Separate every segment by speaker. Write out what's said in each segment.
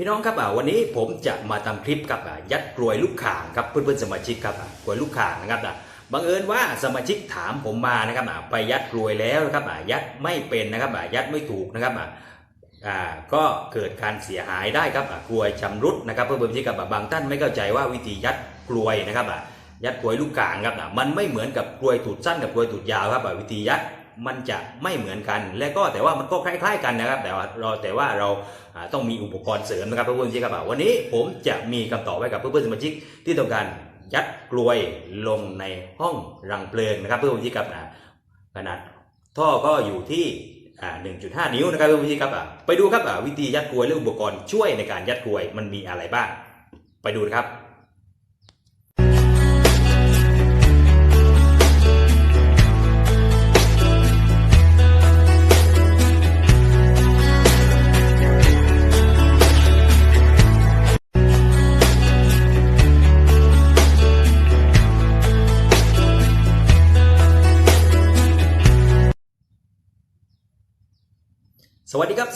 Speaker 1: พี่น้องครับวันนี้ผมจะมาทำคลิปกับยัดกลวยลูกข่างครับเพื่อนๆสมาชิกครับกลวยลูกข่างนะครับบังเอิญว่าสมาชิกถามผมมานะครับไปยัดกลวยแล้วนะครับยัดไม่เป็นนะครับยัดไม่ถูกนะครับก็เกิดการเสียหายได้ครับกลวยชำรุดนะครับเพื่อนๆสมาชิกครับบางท่านไม่เข้าใจว่าวิธียัดกลวยนะครับยัดกลวยลูกข่างครับมันไม่เหมือนกับกลวยตูดสั้นกับกลวยตูดยาวครับวิธียัด มันจะไม่เหมือนกัน และก็แต่ว่ามันก็คล้าย ๆ กันนะครับ แต่ว่าเราแต่ว่าเราต้องมีอุปกรณ์เสริมนะครับเพื่อนๆสมาชิกครับวันนี้ผมจะมีคำตอบไว้กับเพื่อนๆสมาชิกที่ต้องการยัดกลวยลงในห้องรังเพลิงนะครับ เพื่อนๆสมาชิกครับอ่าขนาดท่อก็อยู่ที่อ่า1.5 นิ้วนะครับเพื่อนๆสมาชิกครับไปดูครับวิธียัดกลวยและอุปกรณ์ช่วยในการยัดกลวยมันมีอะไรบ้าง ไปดูนะครับ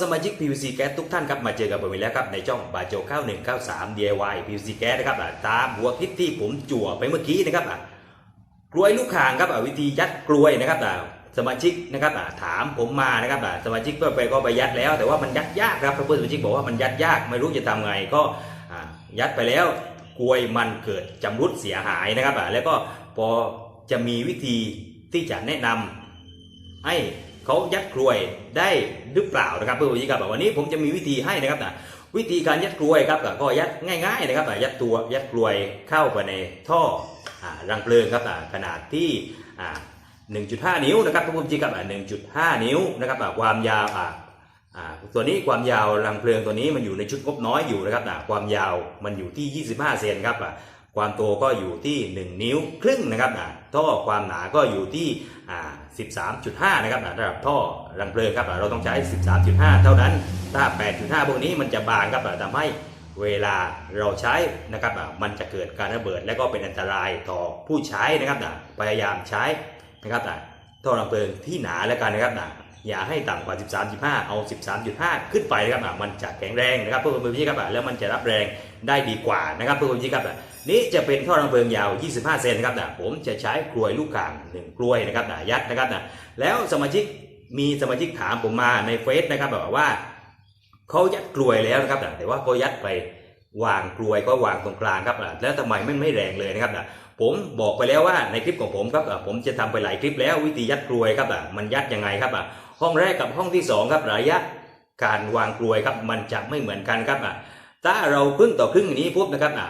Speaker 1: สมาชิก PVC Gas ทุกท่านครับมาเจอกับผมอีกแล้วครับในช่องบาโจ9193 DIY PVC Gas นะครับอะตามหัวคลิปที่ผมจั่วไปเมื่อกี้นะครับอะกลวยลูกข่างครับอะวิธียัดกลวยนะครับอะสมาชิกนะครับอะถามผมมานะครับอะสมาชิกก็ไปก็ไปยัดแล้ว แต่ว่ามันยัดยากครับเพื่อนสมาชิกบอกว่ามันยัดยากไม่รู้จะทำไงก็อะยัดไปแล้วกลวยมันเกิดจำรุดเสียหายนะครับอะแล้วก็พอจะมีวิธีที่จะแนะนำให้ เขายัดกลวยได้หรือเปล่านะครับเพื่อนผู้ชมครับวันนี้ผมจะมีวิธีให้นะครับนะวิธีการยัดกลวยครับก็ยัดง่าย ๆ นะครับยัดตัวยัดกลวยเข้าไปในท่อรังเพลิงครับขนาดที่อ่า1.5 นิ้วนะครับเพื่อนผู้ชมครับ1.5 นิ้วนะครับความยาวตัวนี้ความยาวรังเพลิงตัวนี้มันอยู่ในชุดงบน้อยอยู่นะครับนะความยาวมันอยู่ที่ 25 เซนครับ ความโตก็อยู่ที่ 1 นิ้วครึ่งนะครับนะท่อความหนาก็อยู่ที่อ่า13.5 นะครับนะระดับท่อรังเพลิงครับอะเราต้องใช้ 13.5 เท่านั้น ถ้า 8.5 พวกนี้มันจะบางครับอะทำให้เวลาเราใช้นะครับอะมันจะเกิดการระเบิดและก็เป็นอันตรายต่อผู้ใช้นะครับนะพยายามใช้นะครับนะท่อรังเพลิงที่หนาแล้วกันนะครับนะ อย่าให้ต่ำกว่า 13.5 เอา 13.5 ขึ้นไปนะครับอะมันจะแข็งแรงนะครับเพื่อนๆพี่ครับแล้วมันจะรับแรงได้ดีกว่านะครับเพื่อนๆพี่ครับอะนี่จะเป็นท่อรังเพลิงยาว 25 เซนนะครับนะผมจะใช้กลวยลูกข่างหนึ่งกลวยนะครับนะยัดนะครับนะแล้วสมาชิกมีสมาชิกถามผมมาในเฟซนะครับแบบว่าเขายัดกลวยแล้วนะครับนะแต่ว่าเขายัดไปวางกลวยก็วางตรงกลางครับนะแล้วทำไมมันไม่แรงเลยนะครับนะผมบอกไปแล้วว่าในคลิปของผมครับผมจะทำไปหลายคลิปแล้ววิธียัดกลวยครับอะมันยัดยังไงครับอะ ห้องแรกกับห้องที่สองครับระยะการวางกลวยครับมันจะไม่เหมือนกันครับอะถ้าเราครึ่งต่อครึ่งอย่างนี้ปุ๊บนะครับอะ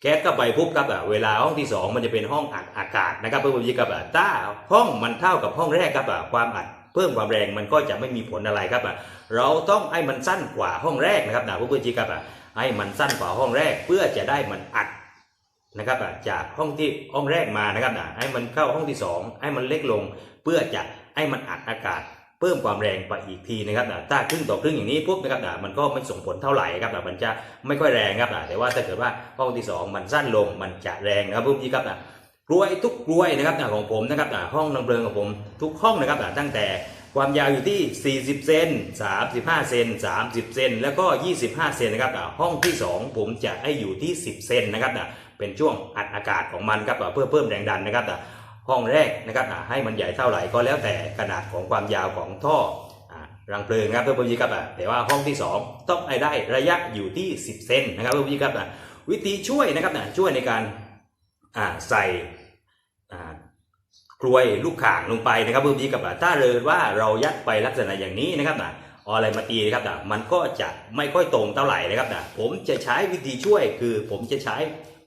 Speaker 1: แก๊สเข้าไปปุ๊บครับอะเวลาห้องที่ 2 มันจะเป็นห้องอัดอากาศนะครับเพื่อนผู้ชมครับอะถ้าห้องมันเท่ากับห้องแรกครับอะความอัดเพิ่มความแรงมันก็จะไม่มีผลอะไรครับอะเราต้องให้มันสั้นกว่าห้องแรกนะครับนะเพื่อนผู้ชมครับอะให้มันสั้นกว่าห้องแรกเพื่อจะได้มันอัดนะครับอะจากห้องที่ห้องแรกมานะครับนะให้มันเข้าห้องที่ 2 ให้มันเล็กลง เพื่อจะให้มันอัดอากาศ เพิ่มความแรงไปอีกทีนะครับนะถ้าครึ่งต่อครึ่งอย่างนี้ปุ๊บนะครับนะมันก็ไม่ส่งผลเท่าไหร่ครับนะมันจะไม่ค่อยแรงครับนะแต่ว่าถ้าเกิดว่าห้องที่ 2 มันสั้นลงมันจะแรงนะครับเพวกนี้ครับนะกล้วยทุกกล้วยนะครับนะของผมนะครับนะห้องน้ำเพลิงของผมทุกห้องนะครับนะตั้งแต่ความยาวอยู่ที่ 40 เซน 35 เซน 30 เซน แล้วก็ 25 เซนนะครับนะห้องที่ 2 ผมจะให้อยู่ที่ 10 เซนนะครับนะเป็นช่วงอัดอากาศของมันครับ เพื่อเพิ่มแรงดันนะครับนะ ห้องแรกนะครับให้มันใหญ่เท่าไหร่ก็แล้วแต่ขนาดของความยาวของท่อรังเพลิงนะครับเพื่อนผู้ชมครับแต่ว่าห้องที่ 2 ต้องให้ได้ระยะอยู่ที่ 10 เซนนะครับเพื่อนผู้ชมครับวิธีช่วยนะครับช่วยในการใส่กลวยลูกข่างลงไปนะครับเพื่อนผู้ชมครับถ้าเลยว่าเรายัดไปลักษณะอย่างนี้นะครับออะไรมาตีนะครับนะมันก็จะไม่ค่อยตรงเท่าไหร่นะครับนะผมจะใช้วิธีช่วยคือผมจะใช้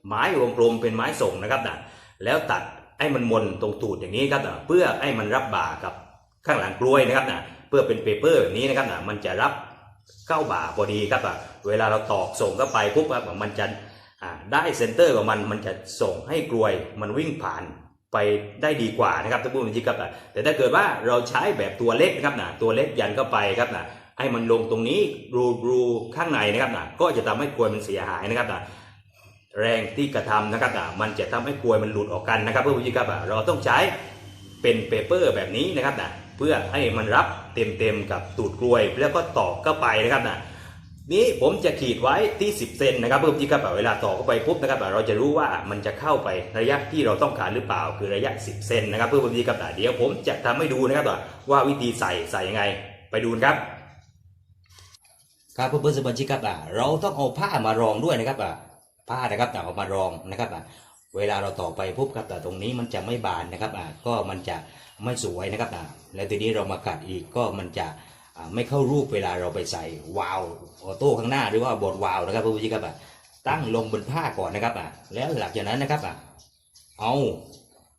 Speaker 1: ไม้วงกลมเป็นไม้ส่งนะครับนะแล้วตัด ให้มันมนตรงตูดอย่างนี้ครับนะเพื่อให้มันรับบ่ากับข้างหลังกล้วยนะครับนะเพื่อเป็นเปเปอร์แบบนี้นะครับนะมันจะรับเข้าบ่าพอดีครับอะเวลาเราตอกส่งเข้าไปปุ๊บครับมันจะได้เซนเตอร์ของมันมันจะส่งให้กลวยมันวิ่งผ่านไปได้ดีกว่านะครับท่านผู้ชมครับอะแต่ถ้าเกิดว่าเราใช้แบบตัวเล็กนะครับนะตัวเล็กยันเข้าไปครับนะให้มันลงตรงนี้รูรูข้างในนะครับนะก็จะทำให้กลวยมันเสียหายนะครับนะ แรงที่กระทำนะครับอะมันจะทำให้กลวยมันหลุดออกกันนะครับเพื่อนผู้ชมครับเราต้องใช้เป็นเปเปอร์แบบนี้นะครับนะเพื่อให้มันรับเต็มๆกับตูดกลวย แล้วก็ตอกเข้าไปนะครับนะนี้ผมจะขีดไว้ที่ 10 เซนนะครับเพื่อที่กระเป๋าเวลาต่อเข้าไปปุ๊บนะครับเราจะรู้ว่ามันจะเข้าไประยะที่เราต้องการหรือเปล่าคือระยะ 10 เซนนะครับเพื่อที่กระเป๋าเดี๋ยวผมจะทำให้ดูนะครับว่าวิธีใส่ใส่ยังไง ไปดูครับครับเพื่อนๆสมาชิกครับเราต้องเอาผ้ามารองด้วยนะครับ ผ้านะครับอะเอามารองนะครับอะเวลาเราต่อไปปุ๊บครับแต่ตรงนี้มันจะไม่บานนะครับอะก็มันจะไม่สวยนะครับอะแล้วทีนี้เรามากัดอีกก็มันจะไม่เข้ารูปเวลาเราไปใส่วาล์วออโต้ข้างหน้าหรือว่าบทวาล์วนะครับเพื่อนๆครับตั้งลงบนผ้าก่อนนะครับอะแล้วหลังจากนั้นนะครับอะเอา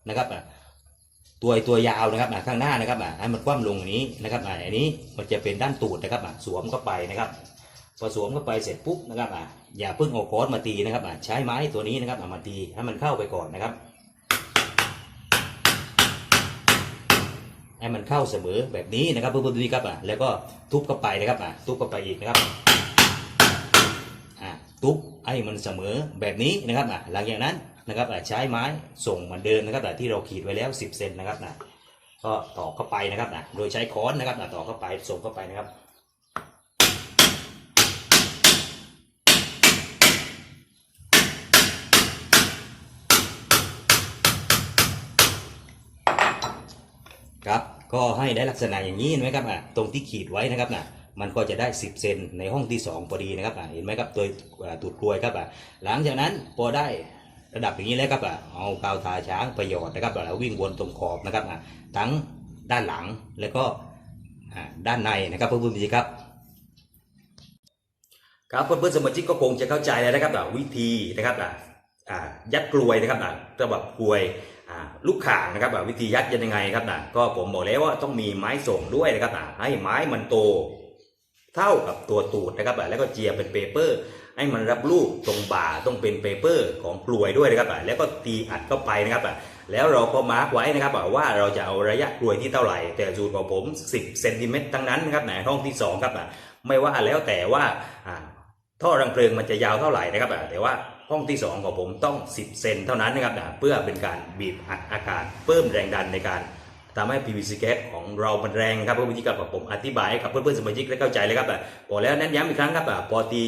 Speaker 1: นะครับอะตัวตัวยาวนะครับอะข้างหน้านะครับอะให้มันคว่ำลงอย่างนี้นะครับอะอันนี้มันจะเป็นด้านตูดนะครับอะสวมเข้าไปนะครับ พอสมเข้าไปเสร็จปุ๊บนะครับอะอย่าเพิ่งเอาค้อนมาตีนะครับอะใช้ไม้ตัวนี้นะครับเอามาตีให้มันเข้าไปก่อนนะครับ ให้มันเข้าเสมอแบบนี้นะครับเพื่อนๆดูครับอะแล้วก็ทุบเข้าไปนะครับอะทุบเข้าไปอีกนะครับอะทุบให้มันเสมอแบบนี้นะครับอะหลังจากนั้นนะครับอะใช้ไม้ส่งเหมือนเดิมนะครับอะที่เราขีดไว้แล้ว 10 เซนนะครับนะก็ตอกเข้าไปนะครับนะโดยใช้ค้อนนะครับนะตอกเข้าไปส่งเข้าไปนะครับ ครับก็ให้ได้ลักษณะอย่างนี้เห็นไหมครับอะตรงที่ขีดไว้นะครับนะมันก็จะได้ 10 เซนในห้องที่ 2 พอดีนะครับอะเห็นไหมครับตัวตูดกลวยครับอะหลังจากนั้นพอได้ระดับอย่างนี้แล้วครับอะเอากาวทาช้างประโยชน์นะครับแล้ววิ่งวนตรงขอบนะครับอะทั้งด้านหลังแล้วก็ด้านในนะครับเพื่อนๆครับครับเพื่อนๆสมาชิกก็คงจะเข้าใจแล้วนะครับวิธีนะครับอะยัดกลวยนะครับอะระบบกลวย ลูกข่างนะครับวิธียัดยังไงครับนะก็ผมบอกแล้วว่าต้องมีไม้ส่งด้วยนะครับอะให้ไม้มันโต เท่ากับตัวตูดนะครับแล้วก็เจียเป็นเปเปอร์ ให้มันรับลูกตรงบ่าต้องเป็นเปเปอร์ของกลวยด้วยนะครับแล้วก็ตีอัดเข้าไปนะครับแล้วเราก็มาร์กไว้นะครับว่าเราจะเอาระยะกลวยที่เท่าไหร่ แต่สูตรของผม 10เซนติเมตรทั้งนั้นนะครับในห้องที่สองครับอะไม่ว่าแล้วแต่ว่า ท่อรังเพลิงมันจะยาวเท่าไหร่นะครับแต่ว่าห้องที่ 2 ของผมต้อง 10 เซนเท่านั้นนะครับเพื่อเป็นการบีบอัดอากาศเพิ่มแรงดันในการทำให้ PVC แก๊สของเรามันแรงครับเพื่อวิธีการผมอธิบายให้กับเพื่อนๆสมาชิกได้เข้าใจเลยครับอะบอแล้วเน้นย้ำอีกครั้งครับพอตี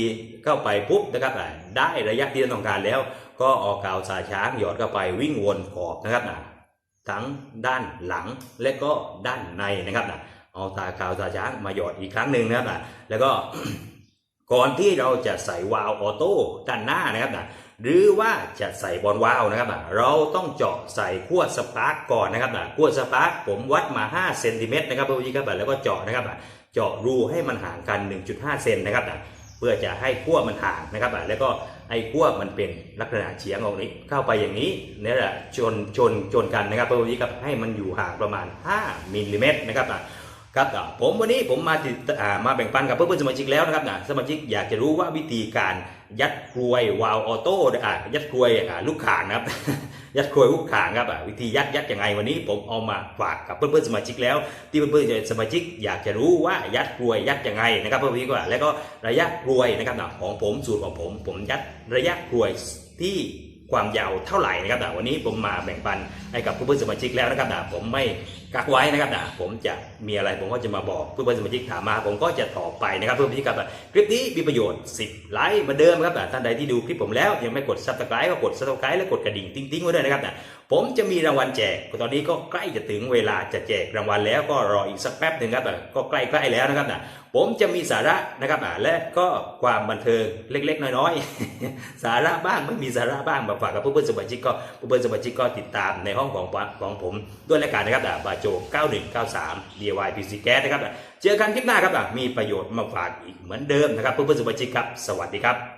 Speaker 1: เข้าไปปุ๊บนะครับได้ระยะที่เราต้องการแล้ว ก็เออกกาวสาช้างหยอดเข้าไปวิ่งวนขอบนะครับทั้งด้านหลังและก็ด้านในนะครับเอาตากาวสาช้างมาหยอดอีกครั้งหนึ่งนะครับแล้วก็ ก่อนที่เราจะใส่วาล์วออโต้ด้านหน้านะครับนะหรือว่าจะใส่บอลวาล์วนะครับนะเราต้องเจาะใส่ขั้วสปาร์กก่อนนะครับนะขั้วสปาร์กผมวัดมา 5 เซนติเมตรนะครับเพื่อนๆครับแล้วก็เจาะนะครับนะเจาะรูให้มันห่างกัน 1.5 เซนนะครับนะเพื่อจะให้ขั้วมันห่างนะครับนะแล้วก็ไอ้ขั้วมันเป็นลักษณะเฉียงออกนี้เข้าไปอย่างนี้เนี่ยแหละชนชนชนกันนะครับเพื่อนๆครับให้มันอยู่ห่างประมาณ 5มิลลิเมตรนะครับนะ ครับผมวันนี้ผมมาติดมาแบ่งปันกับเพื่อนๆสมาชิกแล้วนะครับนะสมาชิกอยากจะรู้ว่าวิธีการยัดกลวยวาล์วออโต้ยัดกลวยลูกข่างนะครับ ยัดกลวยลูกข่างครับวิธียัดยัดยังไงวันนี้ผมเอามาฝากกับเพื่อนๆสมาชิกแล้ว ที่เพื่อนๆสมาชิกอยากจะรู้ว่ายัดกลวยยัดยังไงนะครับเพื่อนๆก็แล้วก็ระยะกลวยนะครับนะของผมสูตรของผม ผมยัดระยะกลวยที่ ความยาวเท่าไหร่นะครับนะวันนี้ผมมาแบ่งปันให้กับเพื่อนๆสมาชิกแล้วนะครับนะผมไม่กักไว้นะครับนะผมจะมีอะไรผมก็จะมาบอกเพื่อนๆสมาชิกถามมา ผมก็จะตอบไปนะครับเพื่อนๆสมาชิกครับคลิปนี้มีประโยชน์ 10 ไลค์เหมาเดิมครับนะท่านใดที่ดูคลิปผมแล้วยังไม่กดซับสไครต์ก็กดซับสไครต์และกดกระดิ่งติ๊งๆไว้ด้วยนะครับนะ ผมจะมีรางวัลแจก ตอนนี้ก็ใกล้จะถึงเวลาจะแจกรางวัลแล้วก็รออีกสักแป๊บหนึ่งครับนะก็ใกล้ๆแล้วนะครับนะผมจะมีสาระนะครับนะและก็ความบันเทิงเล็กๆ น้อยๆ สาระบ้างไม่มีสาระบ้างมาฝากกับเพื่อนๆสมาชิกก็เพื่อนๆสมาชิกก็ติดตามในห้องของของผมด้วยรายการนะครับนะบาโจ 9193 DIY PC Gas นะครับเจอกันคลิปหน้าครับมีประโยชน์มาฝากอีกเหมือนเดิมนะครับเพื่อนๆสมาชิกครับ สวัสดีครับ